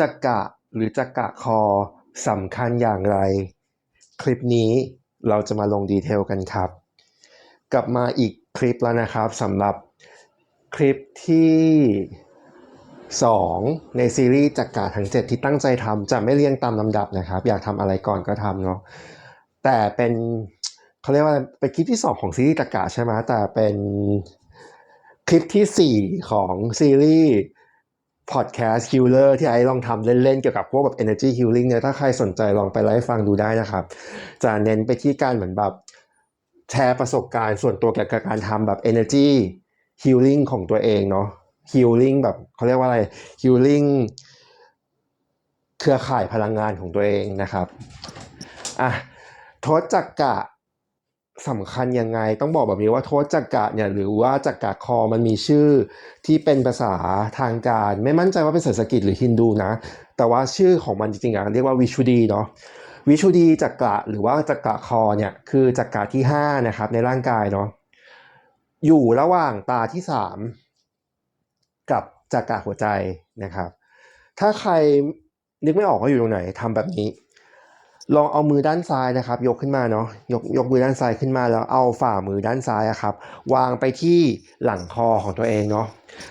จักกะหรือจักกะคอสำคัญอย่างไร คลิปนี้เราจะมาลงดีเทลกันครับ กลับมาอีกคลิปแล้วนะครับสำหรับคลิปที่ 2 ในซีรีส์จักกะทั้ง 7 ที่ตั้งใจทำจะไม่เรียงตามลำดับนะครับ อยากทำอะไรก่อนก็ทำเนาะแต่เป็นเขาเรียกว่าเป็นคลิปที่ 2 ของซีรีส์จักกะใช่ไหมแต่เป็นคลิปทีสี่4 ของซีรีส์ podcast healer ที่ไอ้ลองทำเล่นๆ เกี่ยวกับพวกแบบ energy healing เนี่ยถ้าใครสนใจลองไปไลฟ์ฟังดูได้นะครับ จะเน้นไปที่การเหมือนแบบแชร์ประสบการณ์ส่วนตัวเกี่ยวกับการทำแบบ energy healing ของตัวเองเนาะ healing แบบเขาเรียกว่าอะไร healing เครือข่ายพลังงานของตัวเองนะครับอะทษจักกะ สำคัญยังไงต้องบอกแบบนี้ว่าโทษจักกะเนี่ยหรือว่าจักกะคอมันมีชื่อที่เป็นภาษาทางการ ไม่มั่นใจว่าเป็นสันสกฤตหรือฮินดูนะ แต่ว่าชื่อของมันจริงๆอะเรียกว่าวิชุดีเนาะวิชุดีจักกะหรือว่าจักกะคอเนี่ยคือจักกะที่5นะครับในร่างกายเนาะอยู่ระหว่างตาที่ 3 กับจักกะหัวใจนะครับ ถ้าใครนึกไม่ออกว่าอยู่ตรงไหนทำแบบนี้ ลองเอามือด้านซ้ายนะครับ ยกขึ้นมาเนาะยกยกมือด้านซ้ายขึ้นมาแล้วเอาฝ่ามือด้านซ้ายอะครับ วางไปที่หลังคอของตัวเองเนาะ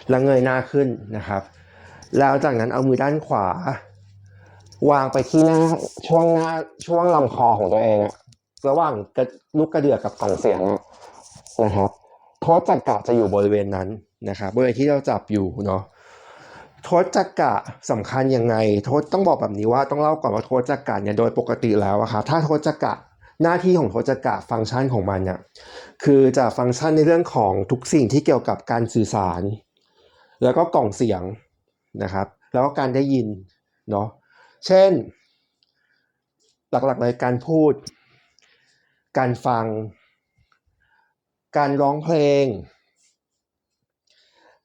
แล้วเงยหน้าขึ้นนะครับ แล้วจากนั้นเอามือด้านขวา วางไปที่หน้าช่วงหน้าช่วงลำคอของตัวเองอะระหว่างกระลูกกระเดือกกับกล่องเสียงนะครับโทษจักระจะอยู่บริเวณนั้นนะครับบริเวณที่เราจับอยู่เนาะ โทษจักระสำคัญยังไง โทษต้องบอกแบบนี้ว่าต้องเล่าก่อนว่าโทษจักระเนี่ยโดยปกติแล้วอะครับถ้าโทษจักระหน้าที่ของโทษจักระฟังก์ชันของมันเนี่ยคือจะฟังก์ชันในเรื่องของทุกสิ่งที่เกี่ยวกับการสื่อสาร แล้วก็กล่องเสียงนะครับ แล้วก็การได้ยินเนาะเช่น หลักๆเลยการพูด การฟัง การร้องเพลง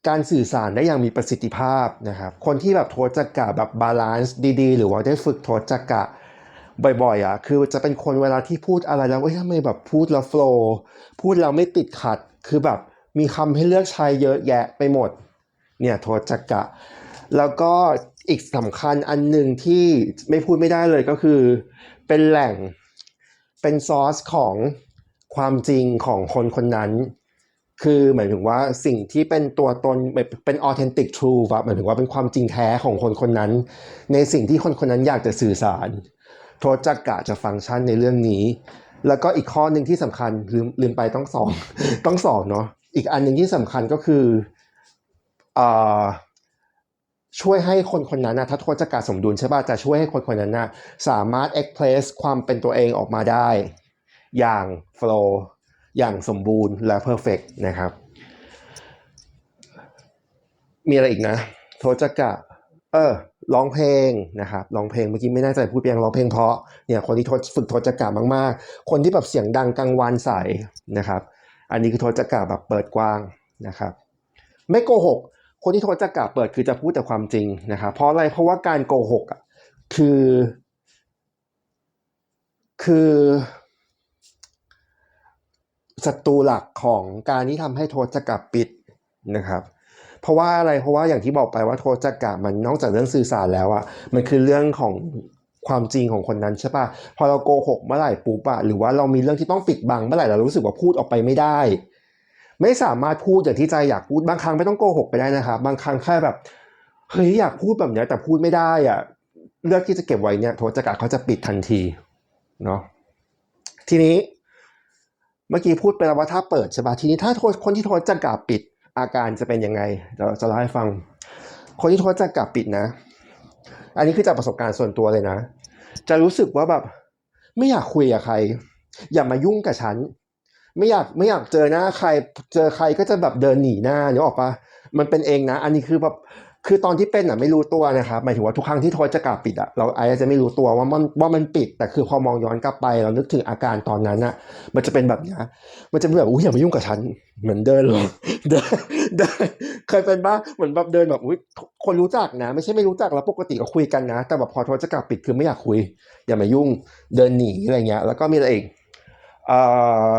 การสื่อสารได้อย่างมีประสิทธิภาพนะครับ คนที่แบบโทจักกะแบบบาลานซ์ดีๆ หรือว่าได้ฝึกโทจักกะบ่อยๆอะคือจะเป็นคนเวลาที่พูดอะไรแล้วเอ้ยทำไมแบบพูดแล้วโฟล์พูดแล้วไม่ติดขัด คือแบบมีคำให้เลือกใช้เยอะแยะไปหมด เนี่ยโทจักกะ แล้วก็อีกสำคัญอันหนึ่งที่ไม่พูดไม่ได้เลยก็คือ เป็นแหล่งเป็นซอสของความจริงของคนคนนั้น คือหมายถึงว่าสิ่งที่เป็นตัวตนเป็น authentic truth หมายถึงว่าเป็นความจริงแท้ของคนคนนั้น ในสิ่งที่คนคนนั้นอยากจะสื่อสารโทษจักกะจะฟังก์ชันในเรื่องนี้ แล้วก็อีกข้อหนึ่งที่สำคัญลืมลืมไปต้องสองต้องสองเนาะอีกอันหนึ่งที่สำคัญก็คืออ่าช่วยให้คนคนนั้นนะถ้าโทษจักกะสมดุลใช่ป่ะจะช่วยให้คนคนนั้นนะสามารถ express ความเป็นตัวเองออกมาได้ อย่าง flow อย่างสมบูรณ์และ perfect นะครับ มีอะไรอีกนะ โทจักะเออร้องเพลงนะครับร้องเพลงเมื่อกี้ไม่แน่ใจพูดเพียงร้องเพลงเพราะเนี่ยคนที่ทดฝึกโทจักะมากๆ คนที่แบบเสียงดังกลางวันใสนะครับ อันนี้คือโทจักะแบบเปิดกว้างนะครับ ไม่โกหก คนที่โทจักะเปิดคือจะพูดแต่ความจริงนะครับเพราะอะไรเพราะว่าการโกหกอะคือ คือ ศัตรูหลักของการที่ทำให้โทษจักรปิดนะครับ เพราะว่าอะไรเพราะว่าอย่างที่บอกไปว่าโทษจักรมันนอกจากเรื่องสื่อสารแล้วอะมันคือเรื่องของความจริงของคนนั้นใช่ปะพอเราโกหกเมื่อไหร่ปุ๊บอะหรือว่าเรามีเรื่องที่ต้องปิดบังเมื่อไหร่เรารู้สึกว่าพูดออกไปไม่ได้ ไม่สามารถพูดอย่างที่ใจอยากพูดบางครั้งไม่ต้องโกหกไปได้นะครับบางครั้งแค่แบบเฮ้ยอยากพูดแบบนี้แต่พูดไม่ได้อะเลือกที่จะเก็บไว้เนี่ยโทษจักรเขาจะปิดทันทีเนาะทีนี้ เมื่อกี้พูดไปแล้วว่าถ้าเปิดใช่ปะทีนี้ถ้าคนที่โทษจักระปิดอาการจะเป็นยังไงเดี๋ยวจะเล่าให้ฟัง คนที่โทษจักระปิดนะ อันนี้คือจากประสบการณ์ส่วนตัวเลยนะ จะรู้สึกว่าแบบไม่อยากคุยกับใคร อย่ามายุ่งกับฉัน ไม่อยากไม่อยากเจอหน้าใคร เจอใครก็จะแบบเดินหนีหน้าเนกออกปะมันเป็นเองนะ อันนี้คือแบบ คือตอนที่เป็นอะไม่รู้ตัวนะครับหมายถึงว่าทุกครั้งที่โทรจะกลับปิดอะเราไอาจจะไม่รู้ตัวว่ามันว่ามันปิด แต่คือพอมองย้อนกลับไป เรานึกถึงอาการตอนนั้นอะ มันจะเป็นแบบนี้มันจะเป็นแบบอุ้ยอย่ามายุ่งกับฉันเหมือนเดินลงเดินเดินเคยเป็นบ้าเหมือนแบบเดินแบบอุ้ยคนรู้จักนะ ไม่ใช่ไม่รู้จักแล้วปกติก็คุยกันนะ แต่แบบพอโทรจะกลับปิดคือไม่อยากคุย อย่ามายุ่งเดินหนีอะไรเงี้ย แล้วก็มีอะไรอีกเอ่อ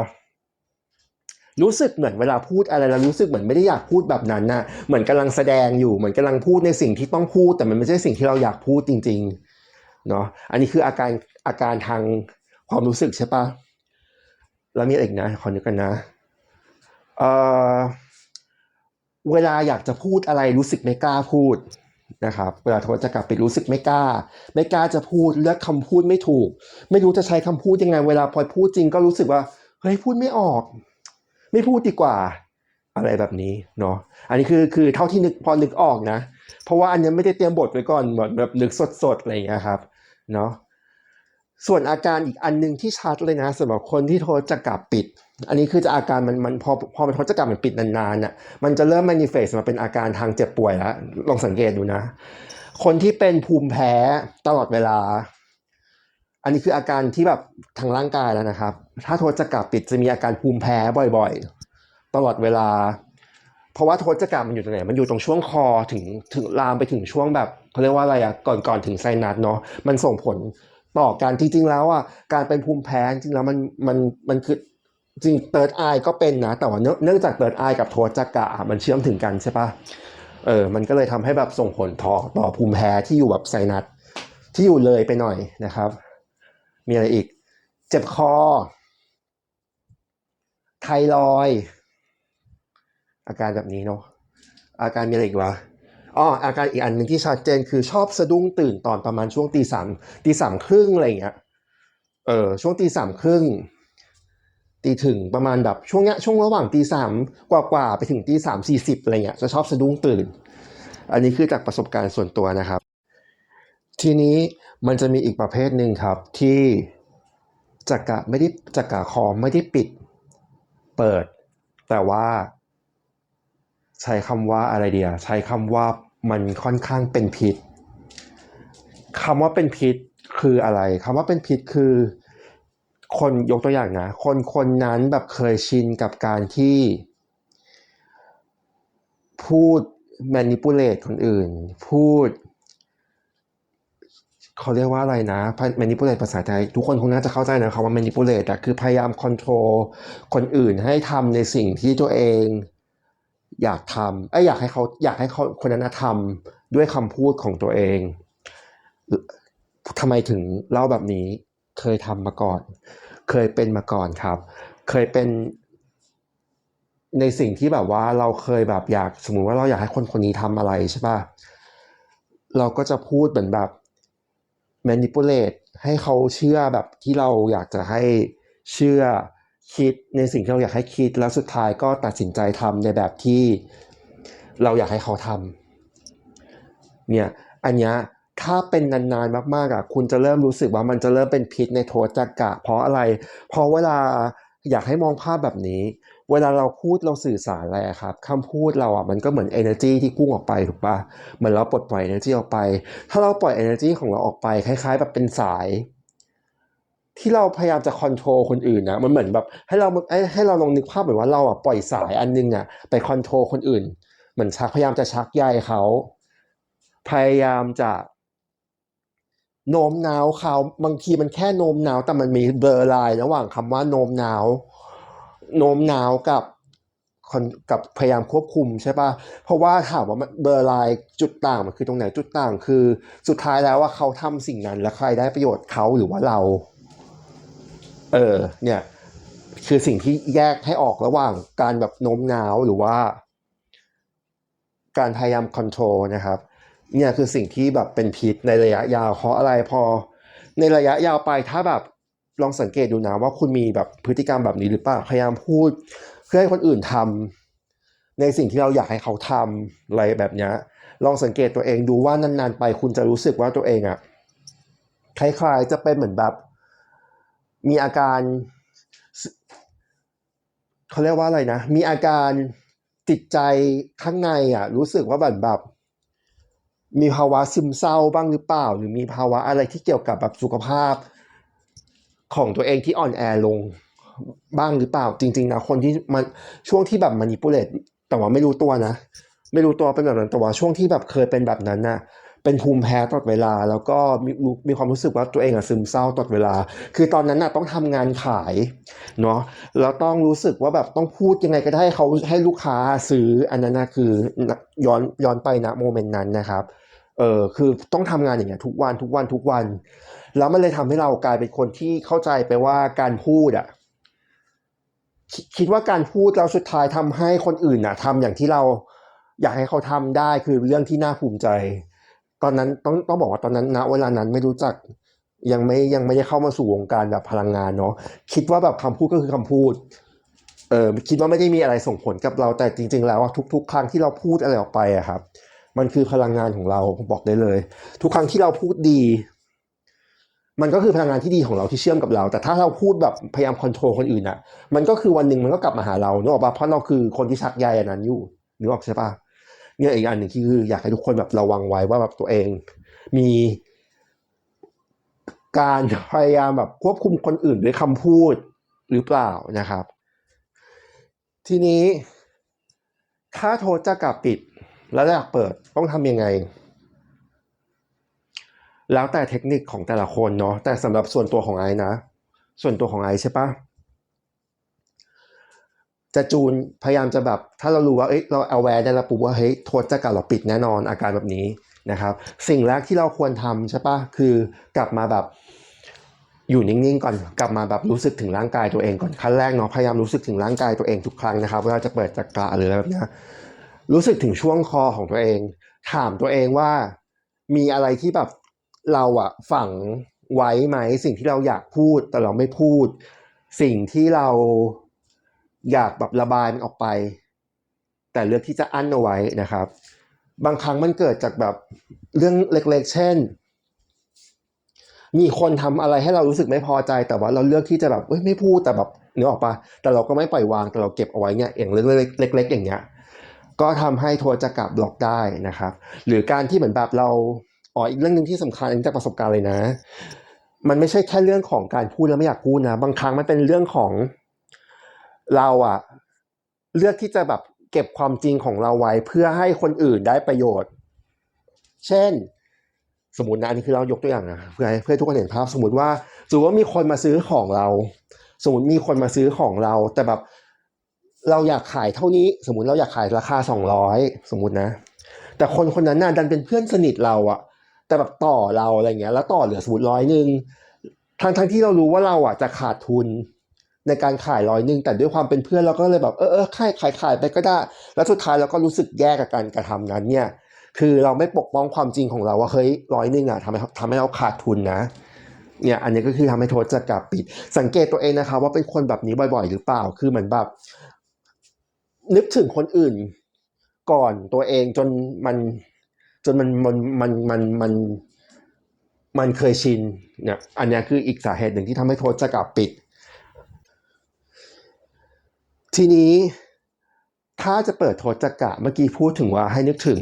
รู้สึกเหมือนเวลาพูดอะไรแล้วรู้สึกเหมือนไม่ได้อยากพูดแบบนั้นนะเหมือนกำลังแสดงอยู่เหมือนกำลังพูดในสิ่งที่ต้องพูด แต่มันไม่ใช่สิ่งที่เราอยากพูดจริงๆเนาะอันนี้คืออาการอาการทางความรู้สึกใช่ปะแล้วมีอะไรอีกนะขอนึกกันนะเอ่อเวลาอยากจะพูดอะไรรู้สึกไม่กล้าพูดนะครับเวลาโทรจะกลับไปรู้สึกไม่กล้า ไม่กล้าจะพูดเลือกคำพูดไม่ถูก ไม่รู้จะใช้คำพูดยังไง เวลาพอยพูดจริงก็รู้สึกว่าเฮ้ยพูดไม่ออก ไม่พูดดีกว่า อะไรแบบนี้เนาะอันนี้คือคือเท่าที่นึกพอนึกออกนะ เพราะว่าอันนี้ไม่ได้เตรียมบทไว้ก่อนเหมือนแบบนึกสดๆอะไรอย่างเงี้ยครับเนาะส่วนอาการอีกอันหนึ่งที่ชัดเลยนะสำหรับคนที่โทรจะกลับปิด อันนี้คือจะอาการมันมันพอพอมันโทรจะกลับมันปิดนานๆน่ะมันจะเริ่ม manifest มาเป็นอาการทางเจ็บป่วยแล้วลองสังเกตดูนะ คนที่เป็นภูมิแพ้ตลอดเวลา อันนี้คืออาการที่แบบทางร่างกายแล้วนะครับ ถ้าโทรจะกลับปิดจะมีอาการภูมิแพ้บ่อยๆ ตลอดเวลา เพราะว่าโทรจะกลับมันอยู่ตรงไหน มันอยู่ตรงช่วงคอถึงถึงลามไปถึงช่วงแบบเขาเรียกว่าอะไรอะก่อนก่อนถึงไซนัสเนาะมันส่งผลต่อการจริง ๆ แล้วอะการเป็นภูมิแพ้จริงๆแล้วมันมันมันคือจริงเติร์ดไอก็เป็นนะ แต่ว่าเนื่องจากเติร์ดไอกับโทรจักระมันเชื่อมถึงกันใช่ปะเออ มันก็เลยทำให้แบบส่งผลต่อต่อภูมิแพ้ที่อยู่แบบไซนัสที่อยู่เลยไปหน่อยนะครับ มีอะไรอีก เจ็บคอ ไทรอยอาการแบบนี้เนาะอาการมีอะไรอีกวะอ๋ออาการอีกอันหนึ่งที่ชัดเจนคือชอบสะดุ้งตื่นตอนประมาณช่วงตีสามตีสามครึ่งอะไรอย่างเงี้ยเออช่วงตีสามครึ่งตีถึงประมาณแบบช่วงเนี้ยช่วงระหว่างตีสามกว่าๆไปถึงตีสามสี่สิบอะไรเงี้ยจะชอบสะดุ้งตื่น อันนี้คือจากประสบการณ์ส่วนตัวนะครับ ทีนี้มันจะมีอีกประเภทหนึ่งครับที่จักระไม่ได้จักระคอไม่ได้ปิด เปิด แต่ว่า ใช้คำว่าอะไรเดียใช้คำว่ามันค่อนข้างเป็นพิษคำว่าเป็นพิษคืออะไรคำว่าเป็นพิษคือ คนยกตัวอย่างนะ คนคนนั้นแบบเคยชินกับการที่ พูด manipulate คนอื่น พูด เขาเรียกว่าอะไรนะ manipulate ภาษาไทย ทุกคนคงน่าจะเข้าใจนะคำว่า manipulate อะคือพยายาม control คนอื่นให้ทำในสิ่งที่ตัวเอง อยากทำเอ้ยอยากให้เขาอยากให้เขาคนนั้นทำด้วยคำพูดของตัวเองทำไมถึงเล่าแบบนี้เคยทำมาก่อน เคยเป็นมาก่อนครับ เคยเป็นในสิ่งที่แบบว่าเราเคยแบบอยากสมมุติว่าเราอยากให้คนคนนี้ทำอะไรใช่ป่ะเราก็จะพูดเหมือนแบบ manipulate ให้เขาเชื่อแบบที่เราอยากจะให้เชื่อคิดในสิ่งที่เราอยากให้คิดแล้วสุดท้ายก็ตัดสินใจทำในแบบที่เราอยากให้เขาทำเนี่ยอันนี้ถ้าเป็นนานๆมากๆอะคุณจะเริ่มรู้สึกว่ามันจะเริ่มเป็นพิษในโทจักระเพราะอะไร เพราะเวลาอยากให้มองภาพแบบนี้ เวลาเราพูดเราสื่อสารอะไรครับคำพูดเราอะมันก็เหมือน energy ที่พุ่งออกไปถูกปะเหมือนเราปลดปล่อย energy ออกไป ถ้าเราปล่อย energy ของเราออกไปคล้ายๆ แบบเป็นสาย ที่เราพยายามจะคอนโทรลคนอื่นนะมันเหมือนแบบให้เราให้เราลองนึกภาพเหมือนว่าเราอะปล่อยสายอันนึงอะไปคอนโทรลคนอื่นเหมือนชักพยายามจะชักใยเขาพยายามจะโน้มน้าวเขาบางทีมันแค่โน้มน้าวแต่มันมีเบลอร์ไลน์ระหว่างคำว่าโน้มน้าว โน้มน้าวกับกับพยายามควบคุมใช่ปะเพราะว่าถามว่ามันเบอร์ไลน์จุดต่างมันคือตรงไหนจุดต่างคือ สุดท้ายแล้วว่าเขาทำสิ่งนั้นแล้วใครได้ประโยชน์เขาหรือว่าเรา เออ เนี่ย คือสิ่งที่แยกให้ออกระหว่างการแบบโน้มน้าวหรือว่า การพยายามคอนโทรลนะครับ เนี่ยคือสิ่งที่แบบเป็นพิษในระยะยาวเพราะอะไรพอ ในระยะยาวไปถ้าแบบ ลองสังเกตดูนะว่าคุณมีแบบพฤติกรรมแบบนี้หรือเปล่าพยายามพูด เพื่อให้คนอื่นทำในสิ่งที่เราอยากให้เขาทำอะไรแบบนี้ลองสังเกตตัวเองดูว่านานๆ ไปคุณจะรู้สึกว่าตัวเองอะคล้ายๆจะเป็นเหมือนแบบ มีอาการเขาเรียกว่าอะไรนะ มีอาการจิตใจข้างในอะรู้สึกว่าแบบแบบมีภาวะซึมเศร้าบ้างหรือเปล่า หรือมีภาวะอะไรที่เกี่ยวกับแบบสุขภาพ ของตัวเองที่อ่อนแอลงบ้างหรือเปล่าจริง ๆนะคนที่มันช่วงที่แบบมานิปุเลตแต่ว่าไม่รู้ตัวนะ ไม่รู้ตัวเป็นแบบนั้นแต่ว่าช่วงที่แบบเคยเป็นแบบนั้นนะเป็นภูมิแพ้ตลอดเวลา แล้วก็มีมีความรู้สึกว่าตัวเองอะซึมเศร้าตลอดเวลา คือตอนนั้นน่ะต้องทำงานขายเนาะแล้วต้องรู้สึกว่าแบบต้องพูดยังไงก็ได้เขาให้ลูกค้าซื้ออันนั้นนะคือย้อนย้อนไปนะโมเมนต์นั้นนะครับ เออคือต้องทำงานอย่างเงี้ยทุกวันทุกวันทุกวัน แล้วมันเลยทำให้เรากลายเป็นคนที่เข้าใจไปว่าการพูดอะคิดว่าการพูดเราสุดท้ายทำให้คนอื่นน่ะทำอย่างที่เราอยากให้เขาทำได้คือเรื่องที่น่าภูมิใจ ตอนนั้นต้องต้องบอกว่าตอนนั้นณเวลานั้นไม่รู้จักยังไม่ยังไม่ได้เข้ามาสู่วงการแบบพลังงานเนาะคิดว่าแบบคำพูดก็คือคำพูดเออคิดว่าไม่ได้มีอะไรส่งผลกับเราแต่จริง ๆ แล้วทุก ๆ ครั้งที่เราพูดอะไรออกไปอะครับ มันคือพลังงานของเราผมบอกได้เลย ทุกครั้งที่เราพูดดี มันก็คือพลังงานที่ดีของเราที่เชื่อมกับเรา แต่ถ้าเราพูดแบบพยายามคอนโทรลคนอื่นอะมันก็คือวันหนึ่งมันก็กลับมาหาเราเนอะป่ะเพราะเราคือคนที่ชักใยอันนั้นอยู่นึกออกใช่ปะเนี่ยอีกอันหนึ่งที่คืออยากให้ทุกคนแบบระวังไว้ว่าแบบตัวเอง มีการพยายามแบบควบคุมคนอื่นด้วยคำพูดหรือเปล่านะครับ ทีนี้ ถ้าโทรจะกลับปิด แล้วอยากเปิดต้องทำยังไง แล้วแต่เทคนิคของแต่ละคนเนาะแต่สำหรับส่วนตัวของไอ้นะ ส่วนตัวของไอ้ใช่ปะจะจูนพยายามจะแบบถ้าเรารู้ว่าเอ้ยเราเอาแวร์ได้แล้วปุ๊บว่าเฮ้ยโทษจะกลับเราปิดแน่นอนอาการแบบนี้นะครับ สิ่งแรกที่เราควรทำใช่ปะคือกลับมาแบบอยู่นิ่งๆก่อนกลับมาแบบรู้สึกถึงร่างกายตัวเองก่อนขั้นแรกเนาะพยายามรู้สึกถึงร่างกายตัวเองทุกครั้งนะครับเวลาจะเปิดจักระหรืออะไรแบบนี้ รู้สึกถึงช่วงคอของตัวเอง ถามตัวเองว่ามีอะไรที่แบบเราอะฝังไว้ไหม สิ่งที่เราอยากพูดแต่เราไม่พูด สิ่งที่เราอยากแบบระบายมันออกไป แต่เลือกที่จะอั้นเอาไว้นะครับ บางครั้งมันเกิดจากแบบเรื่องเล็กๆ เช่น มีคนทำอะไรให้เรารู้สึกไม่พอใจ แต่ว่าเราเลือกที่จะแบบเอ้ยไม่พูดแต่แบบเนึกออกปะแต่เราก็ไม่ปล่อยวางแต่เราเก็บเอาไว้เนี่ยอย่างเรื่องเล็กๆอย่างเงี้ย ก็ทำให้โทรจะกลับบล็อกได้นะครับ หรือการที่เหมือนแบบเราอ๋ออีกเรื่องหนึ่งที่สำคัญอันนี้จากประสบการณ์เลยนะ มันไม่ใช่แค่เรื่องของการพูดแล้วไม่อยากพูดนะ บางครั้งมันเป็นเรื่องของเราอะเลือกที่จะแบบเก็บความจริงของเราไว้เพื่อให้คนอื่นได้ประโยชน์ เช่น สมมตินะอันนี้คือเรายกตัวอย่างนะเพื่อให้เพื่อทุกคนเห็นภาพ สมมติว่าสมมติว่ามีคนมาซื้อของเรา สมมติมีคนมาซื้อของเรา แต่แบบ เราอยากขายเท่านี้ สมมติเราอยากขายราคาสองร้อยสมมตินะ แต่คนคนนั้นน่ะดันเป็นเพื่อนสนิทเราอะแต่แบบต่อเราอะไรเงี้ย แล้วต่อเหลือสมมติร้อยหนึ่งทั้งทั้งที่เรารู้ว่าเราอะจะขาดทุนในการขายร้อยหนึ่งแต่ด้วยความเป็นเพื่อนเราก็เลยแบบเออเออขายขายขายไปก็ได้ แล้วสุดท้ายเราก็รู้สึกแย่กับการกระทำนั้นเนี่ย คือเราไม่ปกป้องความจริงของเราว่าเฮ้ยร้อยหนึ่งอะทำให้ทำให้เราขาดทุนนะเนี่ยอันนี้ก็คือทำให้โทษจะกลับปิด สังเกตตัวเองนะครับว่าเป็นคนแบบนี้บ่อย ๆ หรือเปล่าคือเหมือนแบบ นึกถึงคนอื่น ก่อนตัวเองจนมันจนมันมันมันมันมันมันเคยชินเนี่ยอันนี้คืออีกสาเหตุหนึ่งที่ทำให้โทษจะกลับปิด ทีนี้ถ้าจะเปิดโทษจักระเมื่อกี้พูดถึงว่าให้นึกถึง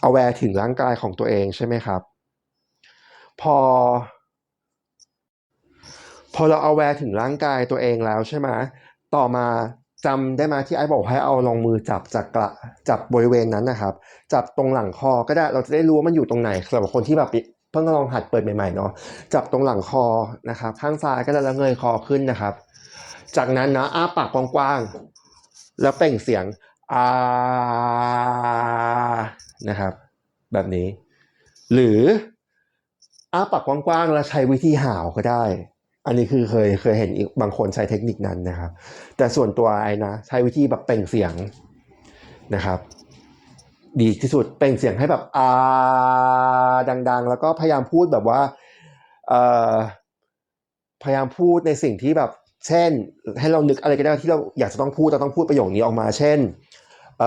เอาแวร์ถึงร่างกายของตัวเองใช่ไหมครับ พอ พอเราเอาแวร์ถึงร่างกายตัวเองแล้วใช่ไหมต่อมา จำได้ไหมที่ไอ้บอกให้เอาลองมือจับจักระจับบริเวณนั้นนะครับ จับตรงหลังคอก็ได้เราจะได้รู้ว่ามันอยู่ตรงไหนสำหรับคนที่แบบเพิ่งลองหัดเปิดใหม่ๆเนาะจับตรงหลังคอนะครับ ข้างซ้ายก็ได้แล้วเงยคอขึ้นนะครับ จากนั้นนะอ้าปากกว้างๆแล้วเป่งเสียงอานะครับ แบบนี้ หรืออ้าปากกว้างๆแล้วใช้วิธีห่าวก็ได้ อันนี้คือเคยเคยเห็นอีกบางคนใช้เทคนิคนั้นนะครับ แต่ส่วนตัวไอ้นะใช้วิธีแบบเปล่งเสียงนะครับ ดีที่สุดเปล่งเสียงให้แบบอาดัง ๆ แล้วก็พยายามพูดแบบว่าพยายามพูดในสิ่งที่แบบ เช่น ให้เรานึกอะไรก็ได้ที่เราอยากจะต้องพูดเราต้องพูดประโยคนี้ออกมา เช่นเอ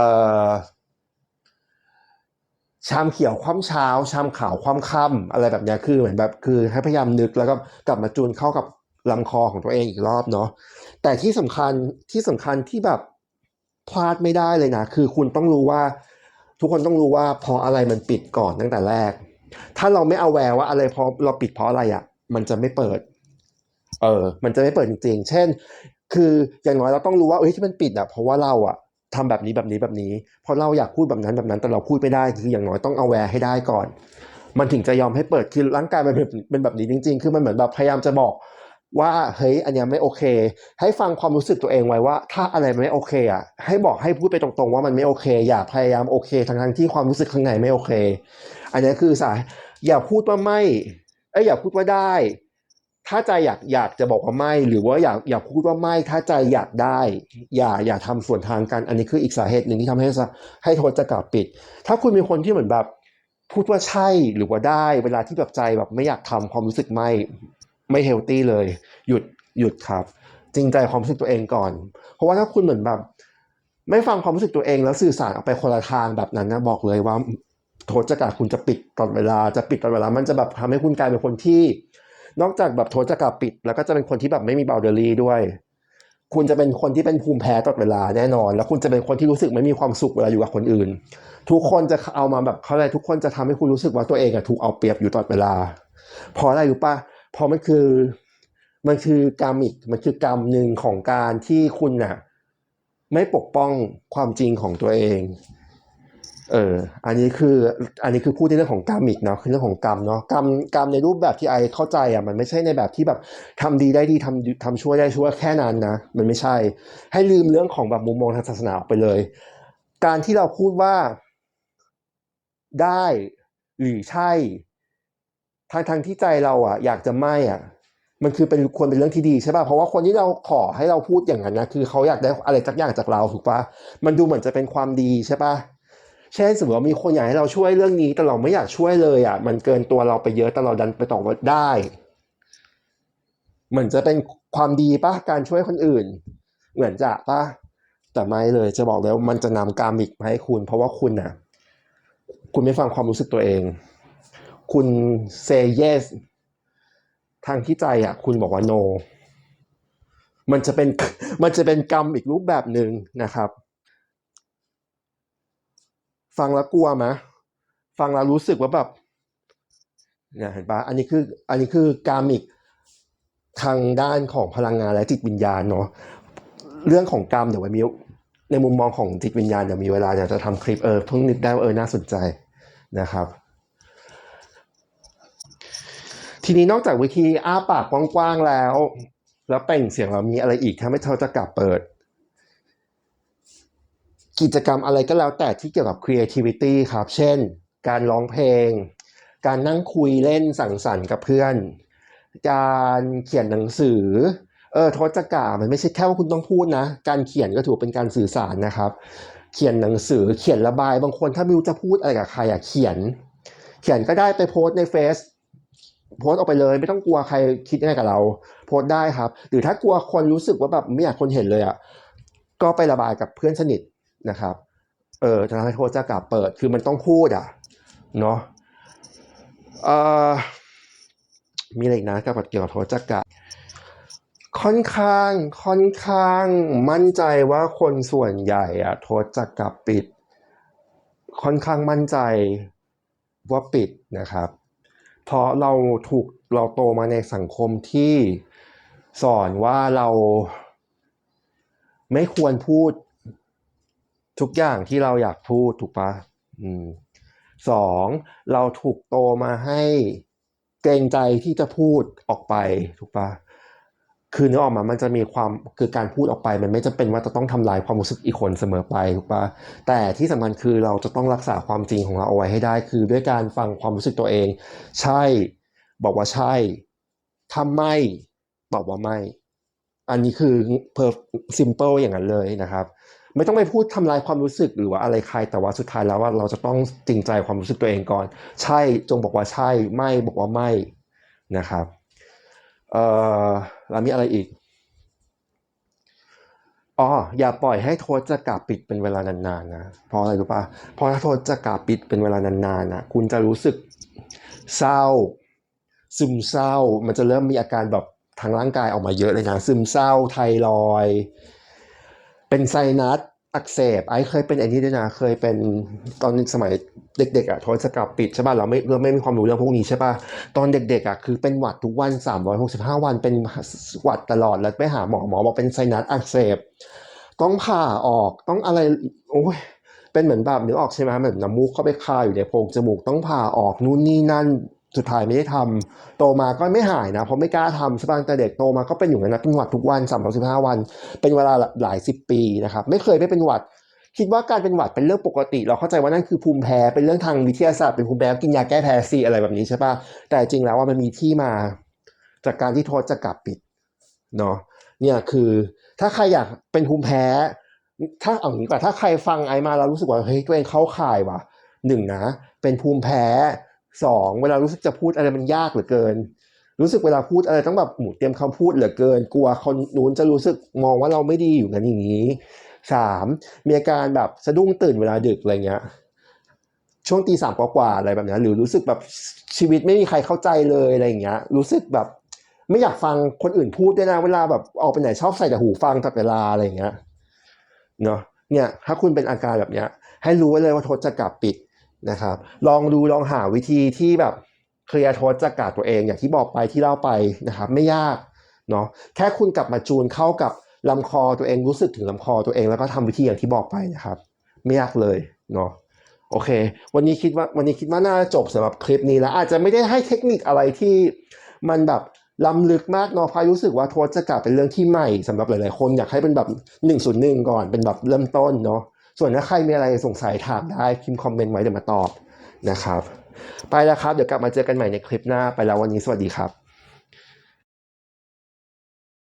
ชามเขียวคว่ำเช้า ชามขาวคว่ำค่ำอะไรแบบนี้คือเหมือนแบบคือให้พยายามนึกแล้วก็กลับมาจูนเข้ากับลำคอของตัวเองอีกรอบเนาะแต่ที่สำคัญที่สำคัญที่แบบพลาดไม่ได้เลยนะ คือคุณต้องรู้ว่า ทุกคนต้องรู้ว่าพราะอะไรมันปิดก่อนตั้งแต่แรก ถ้าเราไม่เอาแวร์ว่าอะไรพราะเราปิดเพราะอะไรอะ่ะ มันจะไม่เปิด เออ มันจะไม่เปิดจริงๆ เช่น คืออย่างน้อยเราต้องรู้ว่าเอ้ยที่มันปิดอะเพราะว่าเราอะ ทำแบบนี้แบบนี้แบบนี้พราะเราอยากพูดแบบนั้นแบบนั้น แต่เราพูดไม่ได้คืออย่างน้อยต้องเอาแวร์ให้ได้ก่อน มันถึงจะยอมให้เปิดคือร่างกายมันเป็นแบบนี้จริง ๆ คือมันเหมือนแบบพยายามจะบอกว่าเฮ้ยอันนี้ไม่โอเค ให้ฟังความรู้สึกตัวเองไว้ว่า ถ้าอะไรไม่โอเคอะให้บอกให้พูดไปตรงๆ ว่ามันไม่โอเค อย่าพยายามโอเคทั้งๆที่ความรู้สึกข้างในไม่โอเค อันนี้คือสายอย่าพูดว่าไม่เอ้ยอย่าพูดว่าได้ ถ้าใจอยากอยากจะบอกว่าไม่ หรือว่าอยากอยากพูดว่าไม่ ถ้าใจอยากได้ อย่าอย่าทำส่วนทางกัน อันนี้คืออีกสาเหตุหนึ่งที่ทำให้ให้โทษจะกลับปิด ถ้าคุณเป็นคนที่เหมือนแบบพูดว่าใช่หรือว่าได้ เวลาที่แบบใจแบบไม่อยากทำความรู้สึกไม่ไม่เฮลตี้เลย หยุดหยุดครับ จริงใจความรู้สึกตัวเองก่อน เพราะว่าถ้าคุณเหมือนแบบ ไม่ฟังความรู้สึกตัวเองแล้วสื่อสารออกไปคนละทางแบบนั้นนะบอกเลยว่าโทษจะกาคุณจะปิดตลอดเวลาจะปิดตลอดเวลา มันจะแบบทำให้คุณกลายเป็นคนที่ นอกจากแบบโทษจะกาปิด แล้วก็จะเป็นคนที่แบบไม่มีบา u เดอรี่ด้วย คุณจะเป็นคนที่เป็นภูมิแพ้ตลอดเวลาแน่นอน แล้วคุณจะเป็นคนที่รู้สึกไม่มีความสุขเวลาอยู่กับคนอื่น ทุกคนจะเอามาแบบเขาอะไรทุกคนจะทำให้คุณรู้สึกว่าตัวเองอะถูกเอาเปรียบอยู่ตลอดเวลาเพราะอะไรรู้ปะเพราะมันคือมันคือกรรมอีกมันคือกรรมหนึ่งของการที่คุณน่ะไม่ปกป้องความจริงของตัวเอง เออ อันนี้คือ อันนี้คือพูดในเรื่องของกรรมอีกเนาะ คือเรื่องของกรรมเนาะ กรรม กรรมในรูปแบบที่ไอเข้าใจอะ มันไม่ใช่ในแบบที่แบบทำดีได้ดีทำทำชั่วได้ชั่วแค่นั้นนะ มันไม่ใช่ ให้ลืมเรื่องของแบบมุมมองทางศาสนาออกไปเลย การที่เราพูดว่าได้หรือใช่ ทางทางที่ใจเราอะ อยากจะไม่อะ มันคือเป็นควรเป็นเรื่องที่ดีใช่ป่ะ เพราะว่าคนที่เราขอให้เราพูดอย่างนั้นนะ คือเขาอยากได้อะไรสักอย่างจากเราถูกป่ะ มันดูเหมือนจะเป็นความดีใช่ป่ะ เช่นสมมติว่ามีคนอยากให้เราช่วยเรื่องนี้ แต่เราไม่อยากช่วยเลยอะ มันเกินตัวเราไปเยอะแต่เราดันไปตอบว่าได้เหมือนจะเป็นความดีปะการช่วยคนอื่น เหมือนจะปะแต่ไม่เลยจะบอกเลยว่ามันจะนำกามิกมาให้คุณ เพราะว่าคุณน่ะ คุณไม่ฟังความรู้สึกตัวเอง คุณ say yes ทางที่ใจอะ คุณบอกว่า no มันจะเป็นมันจะเป็นกรรมอีกรูปแบบหนึ่งนะครับ ฟังแล้วกลัวไหมฟังแล้วรู้สึกว่าแบบเนี่ยเห็นปะอันนี้คืออันนี้คือการมิกทางด้านของพลังงานและจิตวิญญาณเนาะเรื่องของกรรมเดี๋ยวไว้มีในมุมมองของจิตวิญญาณเดี๋ยวมีเวลาเดี๋ยวจะทำคลิปเออเพิ่งนึกได้ว่าเออน่าสนใจนะครับ ทีนี้นอกจากวิธีอ้าปากกว้างๆแล้ว แล้วเป่งเสียงเรามีอะไรอีกทำให้เธอจะกลับเปิด กิจกรรมอะไรก็แล้วแต่ที่เกี่ยวกับ creativity ครับ เช่น การร้องเพลง การนั่งคุยเล่นสังสรรค์กับเพื่อน การเขียนหนังสือ เออทษกามันไม่ใช่แค่ว่าคุณต้องพูดนะ การเขียนก็ถือเป็นการสื่อสารนะครับ เขียนหนังสือ เขียนระบาย บางคนถ้าไม่รู้จะพูดอะไรกับใครอะเขียน เขียนก็ได้ไปโพสต์ในเฟซโพสออกไปเลยไม่ต้องกลัวใครคิดยังไงกับเรา โพสได้ครับ หรือถ้ากลัวคนรู้สึกว่าแบบไม่อยากคนเห็นเลยอะก็ไประบายกับเพื่อนสนิท นะครับ เออทางให้โทษจะกลับเปิด คือมันต้องพูดอะ เนาะมีอะไรนะกับเกี่ยวกับโทษจักรค่อนข้างค่อนข้างมั่นใจว่าคนส่วนใหญ่อะโทษจักรปิด ค่อนข้างมั่นใจว่าปิดนะครับ เพราะเราถูกเราโตมาในสังคมที่สอนว่าเราไม่ควรพูด ทุกอย่างที่เราอยากพูดถูกปะอืมสองเราถูกโตมาให้เกรงใจที่จะพูดออกไปถูกปะคือเนื้อออกมามันจะมีความคือการพูดออกไป มันไม่จำเป็นว่าจะต้องทำลายความรู้สึกอีกคนเสมอไปถูกปะแต่ที่สำคัญคือเราจะต้องรักษาความจริงของเราเอาไว้ให้ได้ คือด้วยการฟังความรู้สึกตัวเอง ใช่ บอกว่าใช่ถ้าไม่บอกว่าไม่ อันนี้คือ per simple อย่างนั้นเลยนะครับ ไม่ต้องไปพูดทำลายความรู้สึกหรือว่าอะไรใครแต่ว่าสุดท้ายแล้วว่าเราจะต้องจริงใจความรู้สึกตัวเองก่อน ใช่จงบอกว่าใช่ไม่บอกว่าไม่นะครับเอ่อแล้วมีอะไรอีกอ๋ออย่าปล่อยให้โทษจะกาปิดเป็นเวลานานๆนะเพราะอะไรรู้ปะเพราะถ้าโทษจะกาปิดเป็นเวลานานๆนะคุณจะรู้สึกเศร้า ซึมเศร้า มันจะเริ่มมีอาการแบบทางร่างกายออกมาเยอะเลยนะซึมเศร้าไทรอย เป็นไซนัสอักเสบไอ้เคยเป็นอ้นี่ด้วยนะเคยเป็นตอนสมัยเด็กๆอะโทษจะกาปิดใช่ป่ะเราไม่เราไม่มีความรู้เรื่องพวกนี้ใช่ป่ะตอนเด็กๆอะคือเป็นหวัดทุกวัน 365 วันเป็นหวัดตลอดแล้วไปหาหมอหมอบอกเป็นไซนัสอักเสบต้องผ่าออกต้องอะไรโอ้ยเป็นเหมือนแบบนึกออกใช่ไหมเหมือนน้ำมูกเข้าไปคาอยู่ในโพรงจมูกต้องผ่าออกนู่นนี่นั่น สุดท้ายไม่ได้ทำโตมาก็ไม่หายนะเพราะไม่กล้าทำใช่ป่ะแต่เด็กโตมาก็เป็นอยู่อย่างนั้นนะเป็นหวัดทุกวันสามสิบห้าวัน เป็นเวลาหลายสิบปีนะครับ ไม่เคยไม่เป็นหวัด คิดว่าการเป็นหวัดเป็นเรื่องปกติ เราเข้าใจว่านั่นคือภูมิแพ้เป็นเรื่องทางวิทยาศาสตร์เป็นภูมิแพ้กินยาแก้แพ้สิอะไรแบบนี้ใช่ปะแต่จริงแล้วว่ามันมีที่มา จากการที่โทษจะกลับปิดเนาะเนี่ยคือถ้าใครอยากเป็นภูมิแพ้ ถ้าเอาอย่างนี้ก่อนถ้าใครฟังไอมาแล้วรู้สึกว่าเฮ้ยตัวเองเข้าข่ายว่ะหนึ่งนะ เป็นภูมิแพ้ สองเวลารู้สึกจะพูดอะไรมันยากเหลือเกิน รู้สึกเวลาพูดอะไรต้องแบบหมูเตรียมคำพูดเหลือเกิน กลัวคนนู้นจะรู้สึกมองว่าเราไม่ดีอยู่กันอย่างนี้สามมีอาการแบบสะดุ้งตื่นเวลาดึกอะไรเงี้ยช่วงตีสามกว่าๆอะไรแบบนี้หรือรู้สึกแบบชีวิตไม่มีใครเข้าใจเลยอะไรอย่างเงี้ย รู้สึกแบบ ไม่อยากฟังคนอื่นพูดด้วยนะเวลาแบบออกไปไหนชอบใส่แต่หูฟังตลอดเวลาอะไรอย่างเงี้ยเนาะเนี่ย ถ้าคุณเป็นอาการแบบเนี้ย ให้รู้ไว้เลยว่าโทษจะกลับปิด นะครับ ลองดูลองหาวิธีที่แบบเคลียร์โทษจากกาดตัวเองอย่างที่บอกไปที่เล่าไปนะครับ ไม่ยากเนาะแค่คุณกลับมาจูนเข้ากับลำคอตัวเองรู้สึกถึงลำคอตัวเองแล้วก็ทำวิธีอย่างที่บอกไปนะครับ ไม่ยากเลยเนาะโอเค วันนี้คิดว่าวันนี้คิดว่าน่าจบสำหรับคลิปนี้แล้วอาจจะไม่ได้ให้เทคนิคอะไรที่มันแบบล้ำลึกมากเนาะพาะรู้สึกว่าโทษจะกลับเป็นเรื่องที่ใหม่สำหรับหลายๆคนอยากให้เป็นแบบ101ก่อนเป็นแบบเริ่มต้นเนาะ ส่วนถ้าใครมีอะไรสงสัยถามได้พิมพ์คอมเมนต์ไว้เดี๋ยวมาตอบนะครับ ไปแล้วครับ เดี๋ยวกลับมาเจอกันใหม่ในคลิปหน้าไปแล้ววันนี้สวัสดีครับ